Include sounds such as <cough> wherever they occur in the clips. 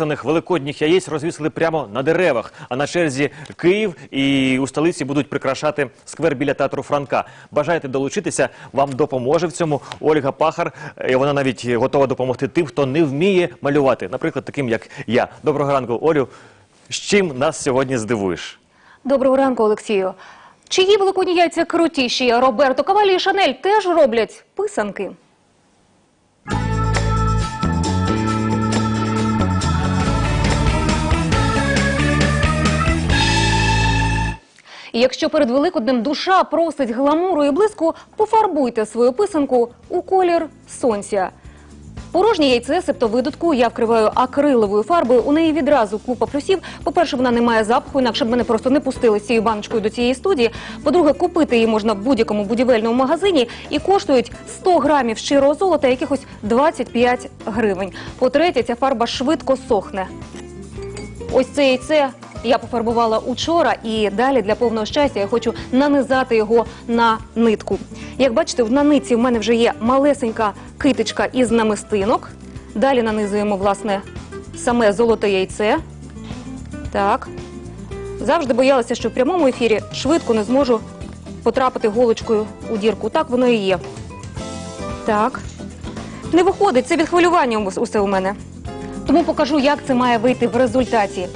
писаних великодніх яєць розвісили прямо на деревах. А на черзі Київ і у столиці будуть прикрашати сквер біля театру Франка. Бажаєте долучитися? Вам допоможе в цьому Ольга Пахар. І вона навіть готова допомогти тим, хто не вміє малювати, наприклад, таким як я. Доброго ранку, Олю. З чим нас сьогодні здивуєш? Доброго ранку, Олексію. Чиї великодні яйця крутіші? Роберто Кавалі і Шанель теж роблять писанки. І якщо перед Великоднем душа просить гламуру і блиску, пофарбуйте свою писанку у колір сонця. Порожнє яйце, себто видутку, я вкриваю акриловою фарбою. У неї відразу купа плюсів. По-перше, вона не має запаху, інакше б мене просто не пустили з цією баночкою до цієї студії. По-друге, купити її можна в будь-якому будівельному магазині і коштують 100 грамів щирого золота, якихось 25 гривень. По-третє, ця фарба швидко сохне. Ось це яйце я пофарбувала учора, і далі для повного щастя я хочу нанизати його на нитку. Як бачите, на нитці в мене вже є малесенька китичка із намистинок. Далі нанизуємо, власне, саме золоте яйце. Так. Завжди боялася, що в прямому ефірі швидко не зможу потрапити голочкою у дірку. Так воно і є. Так. Не виходить, це від хвилювання усе у мене. Тому покажу, як це має вийти в результаті.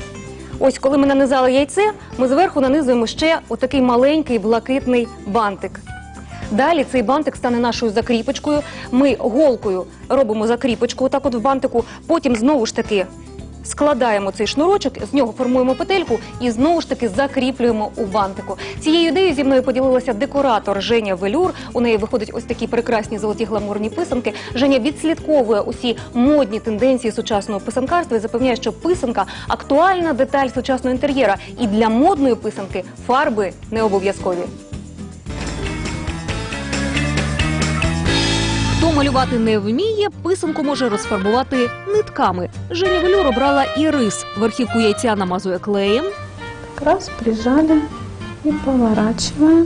Ось коли ми нанизали яйце, ми зверху нанизуємо ще отакий маленький блакитний бантик. Далі цей бантик стане нашою закріпочкою. Ми голкою робимо закріпочку, отак от в бантику. Потім знову ж таки складаємо цей шнурочок, з нього формуємо петельку і знову ж таки закріплюємо у бантику. Цією ідеєю зі мною поділилася декоратор Женя Велюр. У неї виходять ось такі прекрасні золоті гламурні писанки. Женя відслідковує усі модні тенденції сучасного писанкарства і запевняє, що писанка актуальна деталь сучасного інтер'єра. І для модної писанки фарби не обов'язкові. малювати не вміє, писанку може розфарбувати нитками. Женя Велюр обрала і рис. Верхівку яйця намазує клеєм. Так раз прижали и поворачиваем.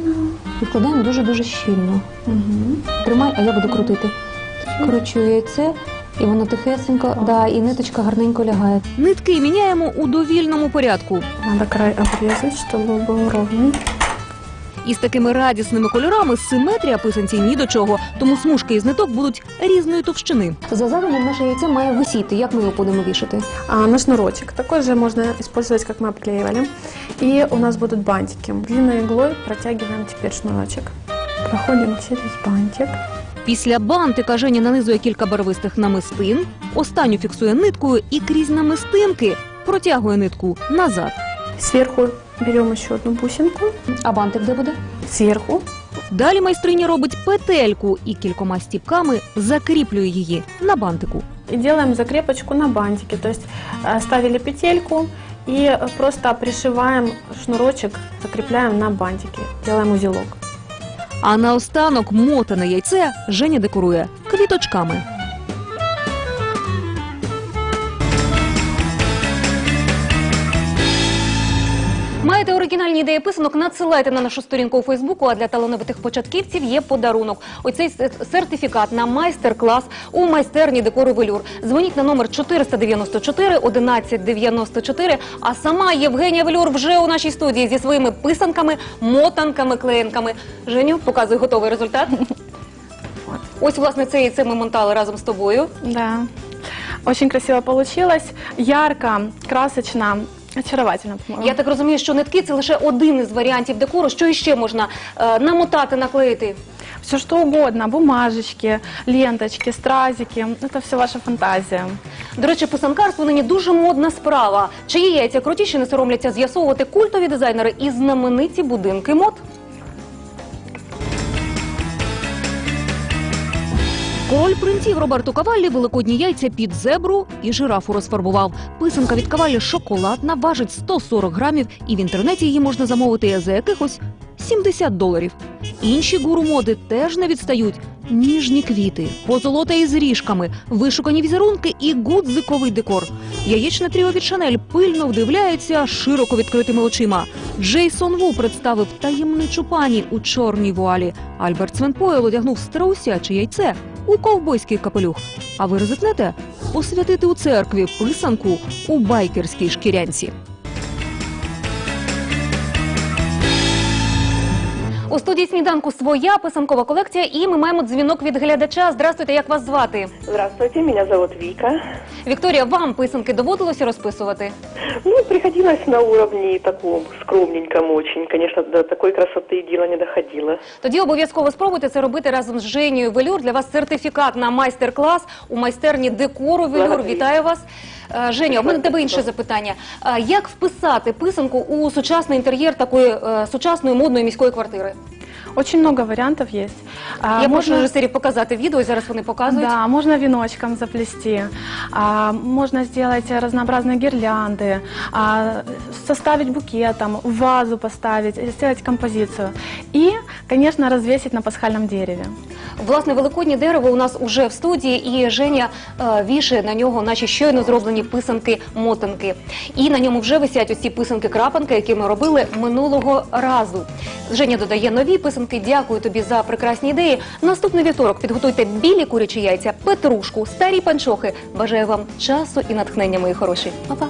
Відкладаємо дуже-дуже щільно. Тримай, а я буду крутити. Кручу яйце, і воно тихесенько, да, і ниточка гарненько лягає. Нитки міняємо у довільному порядку. Надо край обрезать, чтобы был ровный. І з такими радісними кольорами симетрія писанці ні до чого, тому смужки із ниток будуть різної товщини. За задумом наше яйце має висіти. Як ми його будемо вішати? А на шнурочек. Такой же можно использовать, как мы обклеивали. И у нас будут бантики. Длинной иглой протягиваем теперь шнурочек. Проходим через бантик. Після бантика Женя нанизує кілька барвистих намистин, останню фіксує ниткою і крізь намистинки протягує нитку назад. Сверху берем еще одну бусинку. А бантик де буде? Сверху. Далі майстриня робить петельку і кількома стіпками закріплює її на бантику. И делаем закрепочку на бантике. То есть э, ставили петельку и э, просто пришиваем шнурочек, закрепляем на бантике. Делаем узелок. А наостанок мотане яйце Женя декорує квіточками. Маєте оригінальні ідеї писанок? Надсилайте на нашу сторінку у Фейсбуку. А для талановитих початківців є подарунок. Оцей сертифікат на майстер-клас у майстерні декору велюр. Дзвоніть на номер 494 1194. А сама Євгенія Велюр вже у нашій студії зі своїми писанками, мотанками, клеєнками. Женю, показуй готовий результат. <laughs> Ось, власне, це яйце ми монтали разом з тобою. Да. Очень красиво получилось. Ярко, красочно, очаровательно, по-моему. Я так розумію, що нитки це лише один із варіантів декору. Що іще можна е, намотати, наклеїти? Все что угодно, бумажечки, ленточки, стразики, это все ваша фантазия. До речі, писанкарство нині дуже модна справа. Чиї яйця крутіші не соромляться з'ясовувати культові дизайнери і знамениті будинки мод. Король принців Роберто Каваллі великодні яйця під зебру і жирафу розфарбував. Писанка від Каваллі шоколадна, важить 140 грамів, і в інтернеті її можна замовити за якихось 70 доларів. Інші гуру моди теж не відстають. Ніжні квіти, позолота із ріжками, вишукані візерунки і гудзиковий декор. Яєчне тріо від Шанель пильно вдивляється широко відкритими очима. Джейсон Ву представив таємничу пані у чорній вуалі. Альберт Свенпойл одягнув страусяче яйце у ковбойський капелюх. А ви ризикнете? посвятити у церкві писанку у байкерській шкірянці. У студії сніданку своя писанкова колекція, і ми маємо дзвінок від глядача. Здрастуйте, як вас звати? Здравствуйте, меня зовут Вика. Вікторія, вам писанки доводилося розписувати? Ну, приходилось на уровне таком скромненьком очень. Конечно, до такой красоты дело не доходило. Тоді обов'язково спробуйте це робити разом з Женією Велюр. Для вас сертифікат на майстер-клас у майстерні декору Велюр. Благодарю. Вітаю вас. Е, Женя, у мене до тебе інше запитання. Е, Як вписати писанку у сучасний інтер'єр такої е, сучасної модної міської квартири? Очень много вариантов есть. А, Я прошу режисерів показати відео, і зараз вони показують. Да, можно веночком заплести, а, можно сделать разнообразные гирлянды, а, составить букетом, в вазу поставить, сделать композицию. И, конечно, развесить на пасхальном дереве. Власне, великоднє дерево у нас уже в студії, і Женя е, вішає на нього наші щойно зроблені писанки-мотанки. І на ньому вже висять ось писанки-крапанки, які ми робили минулого разу. Женя додає нові писанки. Дякую тобі за прекрасні ідеї. Наступний вівторок підготуйте білі курячі яйця, петрушку, старі панчохи. Бажаю вам часу і натхнення, мої хороші. Па-па!